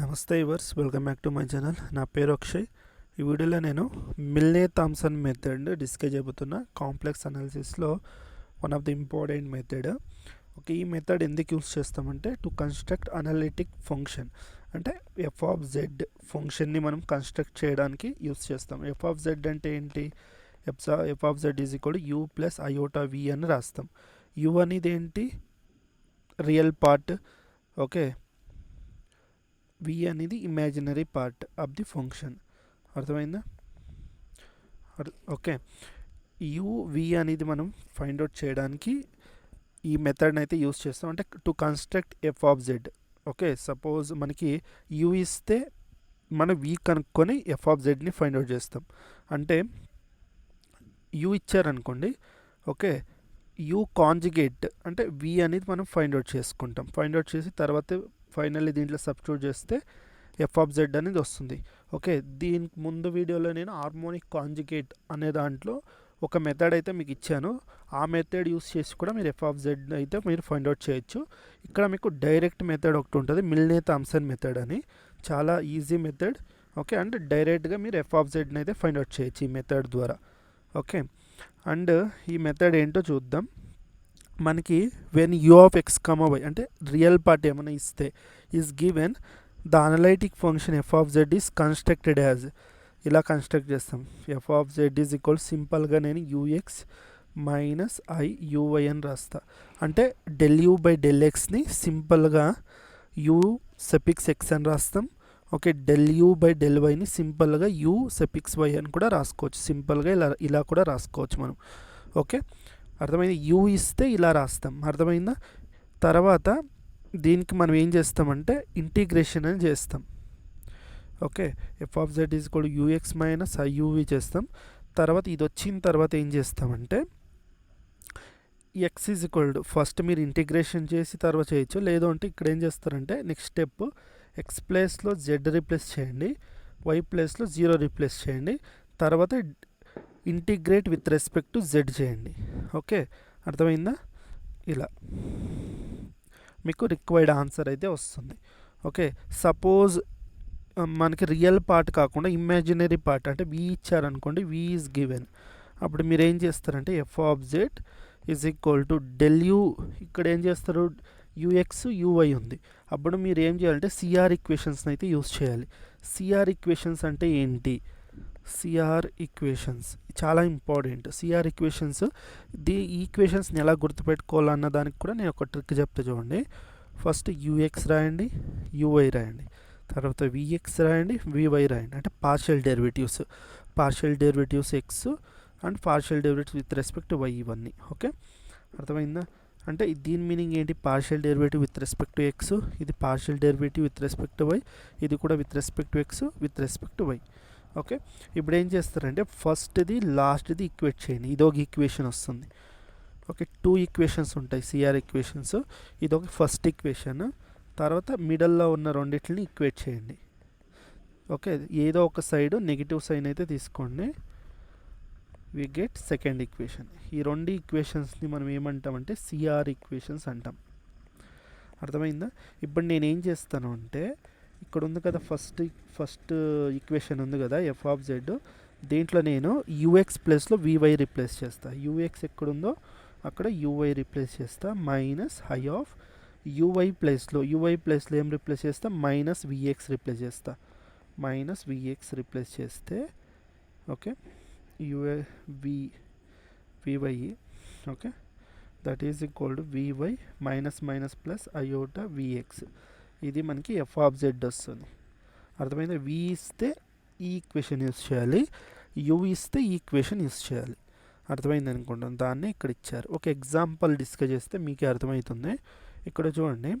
నమస్తే ఇవర్స్ welcome back to my channel. నా పేరు అక్షయ్. ఈ వీడియోలో నేను మిల్నే థామ్సన్ మెథడ్ డిస్కస్ చెబుతున్న complex అనాలిసిస్లో one of the important method. Okay ఈ మెథడ్ ఎందుకు యూస్ చేస్తామంటే టు కన్స్ట్రక్ట్ అనలిటిక్ ఫంక్షన్. అంటే ఎఫ్ ఆఫ్ జెడ్ ఫంక్షన్ని మనం కన్స్ట్రక్ట్ చేయడానికి యూస్ చేస్తాం. ఎఫ్ ఆఫ్ జెడ్ అంటే ఏంటి? ఎఫ్సా F of Z is equal U plus iota V అని రాస్తాం. యు అనేది ఏంటి? Real part. ఓకే వి అనేది imaginary part of the function అర్థమైందా? అర్- ఓకే. యు వి అనేది మనం ఫైండ్ అవుట్ చేయడానికి ఈ మెథడ్ని అయితే యూస్ చేస్తాం. అంటే to construct F of Z okay suppose మనకి యు ఇస్తే మనం వి కనుక్కొని ఎఫ్ ఆఫ్ జెడ్ని ఫైండ్ అవుట్ చేస్తాం. అంటే యు ఇచ్చారనుకోండి ఓకే యు కాంజుగేట్ అంటే వి అనేది మనం ఫైండ్ అవుట్ చేసుకుంటాం. ఫైండ్ అవుట్ చేసి తర్వాత ఫైనల్లీ దీంట్లో సబ్స్టిట్యూట్ చేస్తే ఎఫ్ ఆఫ్ జెడ్ అనేది వస్తుంది. ఓకే దీనికి ముందు వీడియోలో నేను హార్మోనిక్ కాంజుగేట్ అనే దాంట్లో ఒక మెథడ్ అయితే మీకు ఇచ్చాను. ఆ మెథడ్ యూస్ చేసి కూడా మీరు ఎఫ్ ఆఫ్ జెడ్ అయితే మీరు ఫైండ్ అవుట్ చేయొచ్చు. ఇక్కడ మీకు డైరెక్ట్ మెథడ్ ఒకటి ఉంటుంది మిల్నే థామ్సన్ మెథడ్ అని. చాలా ఈజీ మెథడ్ ఓకే అండ్ డైరెక్ట్గా మీరు ఎఫ్ ఆఫ్ జెడ్ని అయితే ఫైండ్ అవుట్ చేయొచ్చు ఈ మెథడ్ ద్వారా. ఓకే అండ్ ఈ మెథడ్ ఏంటో చూద్దాం. మనకి when u of x comma y అంటే రియల్ పార్ట్ ఏమైనా ఇస్తే is given the analytic function f of z is constructed as ఇలా కన్స్ట్రక్ట్ చేస్తాం. F of z is equal సింపుల్గా నేను u x minus i u y అని రాస్తా. అంటే డెల్ యూ బై డెల్ ఎక్స్ని సింపుల్గా యూ సెపిక్స్ ఎక్స్ అని రాస్తాం. Okay del U by del వైని సింపుల్గా యూ సెపిక్స్ వై అని కూడా రాసుకోవచ్చు. సింపుల్గా ఇలా ఇలా కూడా రాసుకోవచ్చు మనం. ఓకే? అర్థమైంది? యూ ఇస్తే ఇలా రాస్తాం. అర్థమైందా? తర్వాత దీనికి మనం ఏం చేస్తామంటే ఇంటిగ్రేషన్ అని చేస్తాం. Okay? F of z is కూడా u x minus i u v చేస్తాం. తర్వాత ఇది వచ్చిన తర్వాత ఏం చేస్తామంటే X is equal to first మీరు ఇంటిగ్రేషన్ చేసి తర్వాత చేయొచ్చు. లేదు అంటే ఇక్కడ ఏం చేస్తారంటే నెక్స్ట్ స్టెప్ ఎక్స్ ప్లేస్లో జెడ్ రీప్లేస్ చేయండి. వై ప్లేస్లో జీరో రీప్లేస్ చేయండి. తర్వాత integrate with respect to Z చేయండి. ఓకే అర్థమైందా? ఇలా. మీకు రిక్వైర్డ్ ఆన్సర్ అయితే వస్తుంది. ఓకే సపోజ్ మనకి రియల్ పార్ట్ కాకుండా ఇమాజినరీ పార్ట్ అంటే వి ఇచ్చారనుకోండి వి ఈజ్ గివెన్. అప్పుడు మీరు ఏం చేస్తారంటే F of Z is equal to del U ఇక్కడ ఏం చేస్తారు? యూఎక్స్ యూవై ఉంది. అప్పుడు మీరు ఏం చేయాలంటే సిఆర్ ఈక్వేషన్స్ని అయితే యూస్ చేయాలి. సిఆర్ ఈక్వేషన్స్ అంటే ఏంటి? సిఆర్ ఈక్వేషన్స్ చాలా ఇంపార్టెంట్ సిఆర్ ఈక్వేషన్స్ ది ఈక్వేషన్స్ని ఎలా గుర్తుపెట్టుకోవాలన్న దానికి కూడా నేను ఒక ట్రిక్ చెప్తా చూడండి. ఫస్ట్ యూఎక్స్ రాయండి యూవై రాయండి. తర్వాత విఎక్స్ రాయండి వివై రాయండి. అంటే partial derivatives partial derivatives X and partial derivatives with respect Y ఇవన్నీ ఓకే అర్థమైందా? అంటే దీని మీనింగ్ ఏంటి? Partial derivative with respect to X ఇది partial derivative with respect Y ఇది కూడా with respect to X with respect Y okay? ఇప్పుడు ఏం చేస్తారంటే ఫస్ట్ది లాస్ట్ది ఈక్వేట్ చేయండి. ఇది ఒక ఈక్వేషన్ వస్తుంది. ఓకే టూ ఈక్వేషన్స్ ఉంటాయి సిఆర్ ఈక్వేషన్స్. ఇది ఒక ఫస్ట్ ఈక్వేషన్. తర్వాత మిడల్లో ఉన్న రెండింటిని ఈక్వేట్ చేయండి. ఓకే ఏదో ఒక సైడ్ నెగిటివ్ సైన్ అయితే తీసుకోండి. We get second equation. ఈ రెండు ఈక్వేషన్స్ని మనం ఏమంటామంటే సిఆర్ ఈక్వేషన్స్ అంటాం. అర్థమైందా? ఇప్పుడు నేను ఏం చేస్తాను అంటే ఇక్కడ ఉంది కదా ఫస్ట్ ఫస్ట్ ఈక్వేషన్ ఉంది కదా ఎఫ్ ఆఫ్ జెడ్ దీంట్లో నేను యూఎక్స్ ప్లస్లో వివై రిప్లేస్ చేస్తా. యూఎక్స్ ఎక్కడుందో అక్కడ యూవై రిప్లేస్ చేస్తా. మైనస్ హై ఆఫ్ యూవై ప్లస్లో యూవై ప్లస్లో ఏం రిప్లేస్ చేస్తా? మైనస్ విఎక్స్ రిప్లేస్ చేస్తా. మైనస్ విఎక్స్ రిప్లేస్ చేస్తే okay UA V V Y okay that is equal to V Y minus minus plus iota V X ఇది మనకి F of z వస్తుంది. అర్థమైందా? వి ఇస్తే ఈ ఈక్వేషన్ యూస్ చేయాలి. యు ఇస్తే ఈక్వేషన్ యూస్ చేయాలి. అర్థమైంది అనుకుంటాను. దాన్ని ఇక్కడ ఇచ్చారు. ఒక ఎగ్జాంపుల్ డిస్కస్ చేస్తే మీకే అర్థమవుతుంది ఇక్కడ చూడండి.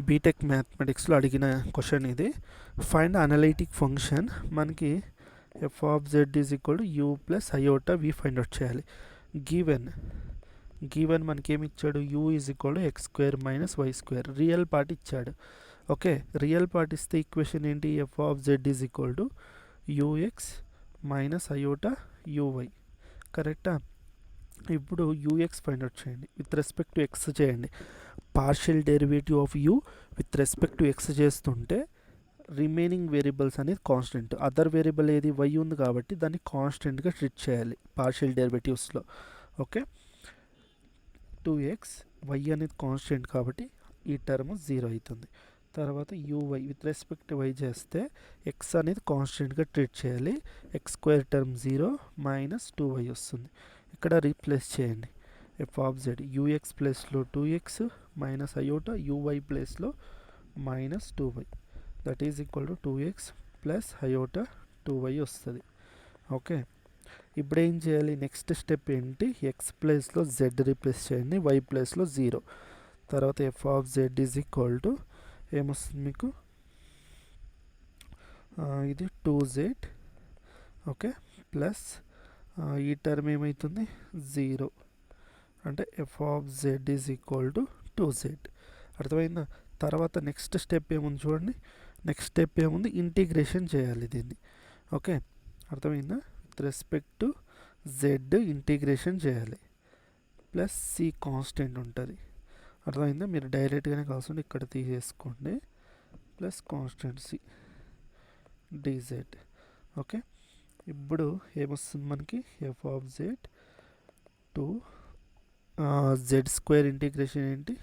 బీటెక్ మ్యాథమెటిక్స్లో అడిగిన క్వశ్చన్ ఇది. ఫైండ్ అనలైటిక్ ఫంక్షన్ మనకి F of Z is equal to U plus iota V find out చేయాలి. గివెన్ గివెన్ మనకి ఏమి ఇచ్చాడు U is equal to X square minus Y square real part ఇచ్చాడు ఓకే రియల్ పార్ట్ ఇస్తే equation ఏంటి F of Z is equal to U X minus iota U Y కరెక్టా ఇప్పుడు U X find out చేయండి. With respect to X చేయండి. Partial derivative of U with respect to X చేస్తుంటే remaining variables అనేది constant other variable ఏది? Y ఉంది కాబట్టి దాన్ని కాన్స్టెంట్గా ట్రీట్ చేయాలి. పార్షియల్ డెరివేటివ్స్లో ఓకే? టూ ఎక్స్ వై అనేది కాన్స్టెంట్ కాబట్టి ఈ టర్మ్ జీరో అవుతుంది. తర్వాత U Y with respect Y చేస్తే ఎక్స్ అనేది కాన్స్టెంట్గా ట్రీట్ చేయాలి. X square term zero minus two Y వస్తుంది. ఇక్కడ రీప్లేస్ చేయండి. F of Z U X ప్లేస్లో two X minus iota U Y ప్లేస్లో minus two Y. That is equal to two X plus iota two Y వస్తుంది. Okay ఇప్పుడు ఏం చేయాలి? Next step ఏంటి? ఎక్స్ ప్లేస్లో జెడ్ రీప్లేస్ చేయండి. వై ప్లేస్లో జీరో. తర్వాత F of Z is equal to ఏమొస్తుంది మీకు? ఇది టూ జెడ్ ఓకే. ప్లస్ ఈ టర్మ్ ఏమవుతుంది జీరో. అంటే F of Z is equal to two Z అర్థమైందా? తర్వాత నెక్స్ట్ స్టెప్ ఏముంది చూడండి. నెక్స్ట్ స్టెప్ ఏముంది? ఇంటిగ్రేషన్ చేయాలి దీన్ని. ఓకే. అర్థమైందా? With respect to Z integration చేయాలి. ప్లస్ సి కాన్స్టెంట్ ఉంటుంది. అర్థమైందా? మీరు డైరెక్ట్గానే కావాల్సింటే ఇక్కడ తీసేసుకోండి. Plus constant C. DZ. Okay? ఇప్పుడు ఏమొస్తుంది మనకి? F of Z to Z square integration ఏంటి?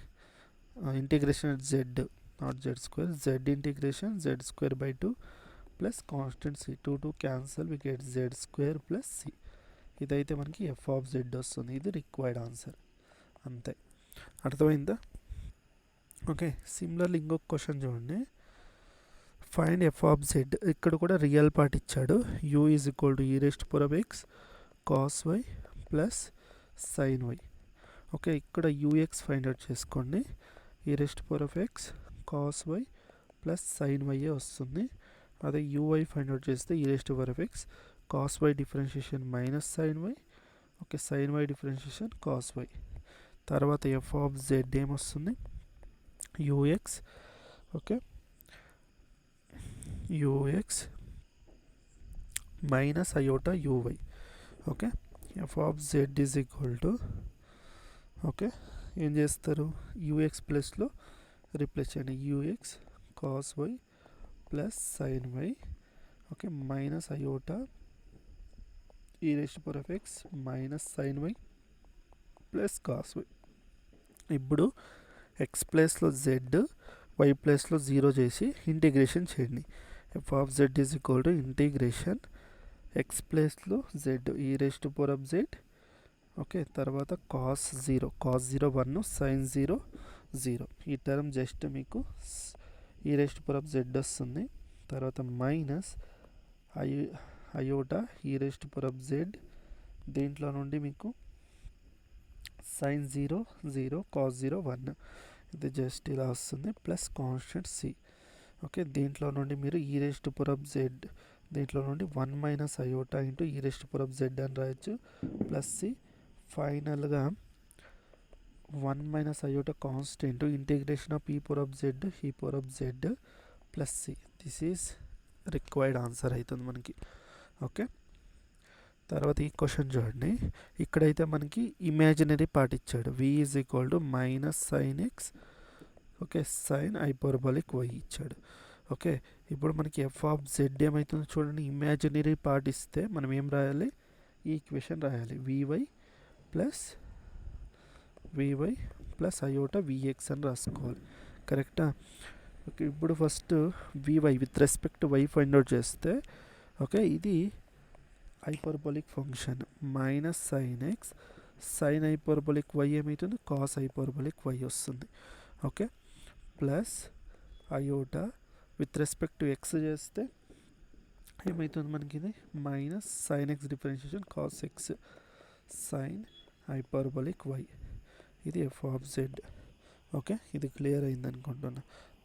Integration Z not Z square. Z integration Z square by two. Plus constant C two two cancel we get Z square plus C ఇదైతే మనకి F of z వస్తుంది. ఇది required answer అంతే. అర్థమైందా? Okay similarly ఇంకొక question చూడండి. Find F of Z ఇక్కడ కూడా రియల్ పార్ట్ ఇచ్చాడు. U is equal to e raised power x cos y plus sine y okay ఇక్కడ యూఎక్స్ ఫైండ్ అవుట్ చేసుకోండి. E raised power of x x cos y plus sine వైయే వస్తుంది. అదే UI find out చేస్తే e raised over of x cos y differentiation minus sine y okay sine y differentiation cos y తర్వాత F of Z ఏమొస్తుంది u x okay u x minus iota u y okay f of z is equal to okay ఏం చేస్తారు? UX ప్లస్లో replace చేయండి. U x cos y plus sine y okay minus iota e raised power of x minus sine y plus cos y ఇప్పుడు X ప్లేస్లో Z Y ప్లేస్లో zero చేసి integration చేయండి. F of z is equal to integration x ప్లేస్లో z e raised power of z okay తర్వాత cos zero cos zero one sine zero zero ఈ term just మీకు e raised power of z వస్తుంది. తర్వాత minus i iota e raised power of Z. దీంట్లో నుండి మీకు sine zero zero cos zero one. ఇది just ఇలా వస్తుంది. Plus constant C. ఓకే దీంట్లో నుండి మీరు ఈ రెస్ట్ పవర్ ఆఫ్ జెడ్ దీంట్లో నుండి one minus iota into E raised power of Z అని రాయొచ్చు. ప్లస్ సి ఫైనల్గా one minus iota constant integration of E power of Z E power of Z plus C. This is required answer అవుతుంది మనకి. Okay? తర్వాత ఈ question చూడండి. ఇక్కడైతే మనకి ఇమాజినరీ పార్ట్ ఇచ్చాడు. V is equal to minus sine X okay sine hyperbolic Y ఇచ్చాడు. Okay ఇప్పుడు మనకి ఎఫ్ ఆఫ్ జెడ్ ఏమవుతుందో చూడండి. ఇమాజినరీ పార్ట్ ఇస్తే మనం ఏం రాయాలి? ఈ ఈక్వేషన్ రాయాలి v y plus v y plus iota v x అని రాసుకోవాలి. కరెక్టా ఓకే ఇప్పుడు first V Y with respect Y find out చేస్తే ఓకే ఇది hyperbolic function minus sine X sine hyperbolic Y ఏమవుతుంది కాస్ హైపర్బోలిక్ వై వస్తుంది. Okay plus iota with respect to X చేస్తే ఏమవుతుంది మనకి ఇది? Minus sine X differentiation cos X sine hyperbolic Y ఇది F of Z okay ఇది clear అయింది అనుకుంటున్నా.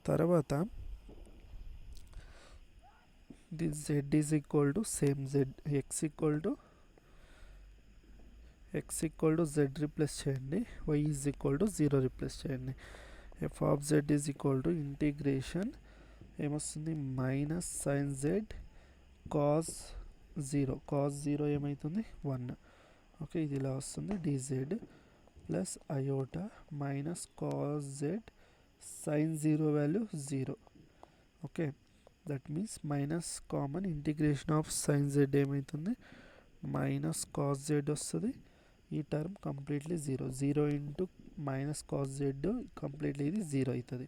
తర్వాత the Z is equal to same Z X equal to X equal to Z replace చేయండి. Y is equal to zero replace చేయండి. F of Z is equal to integration ఏమొస్తుంది? Minus sine Z cos zero cos zero ఏమవుతుంది one okay ఇది ఇలా వస్తుంది. Dz plus iota minus cos Z sine zero value zero. Okay that means minus common integration of sine Z ఏమవుతుంది minus cos Z వస్తుంది. ఈ term completely zero. Zero into minus cos Z completely ఇది zero అవుతుంది.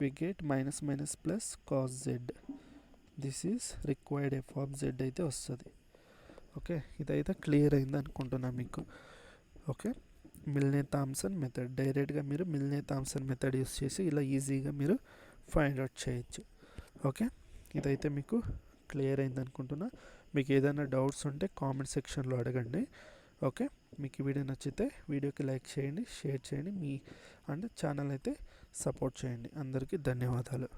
We get minus minus plus cos z. This is required f of z అయితే వస్తుంది. Okay ఇదైతే clear అయింది అనుకుంటున్నాను మీకు. ఓకే. మిల్నే థామ్సన్ మెథడ్ డైరెక్ట్గా మీరు మిల్నే థామ్సన్ మెథడ్ యూస్ చేసి ఇలా ఈజీగా మీరు ఫైండ్ అవుట్ చేయొచ్చు. ఓకే ఇదైతే మీకు క్లియర్ అయింది అనుకుంటున్నా. మీకు ఏదైనా డౌట్స్ ఉంటే కామెంట్ సెక్షన్లో అడగండి. ఓకే మీకు వీడియో నచ్చితే వీడియోకి లైక్ చేయండి షేర్ చేయండి. మీ అండ్ ఛానల్ అయితే సపోర్ట్ చేయండి. అందరికీ ధన్యవాదాలు.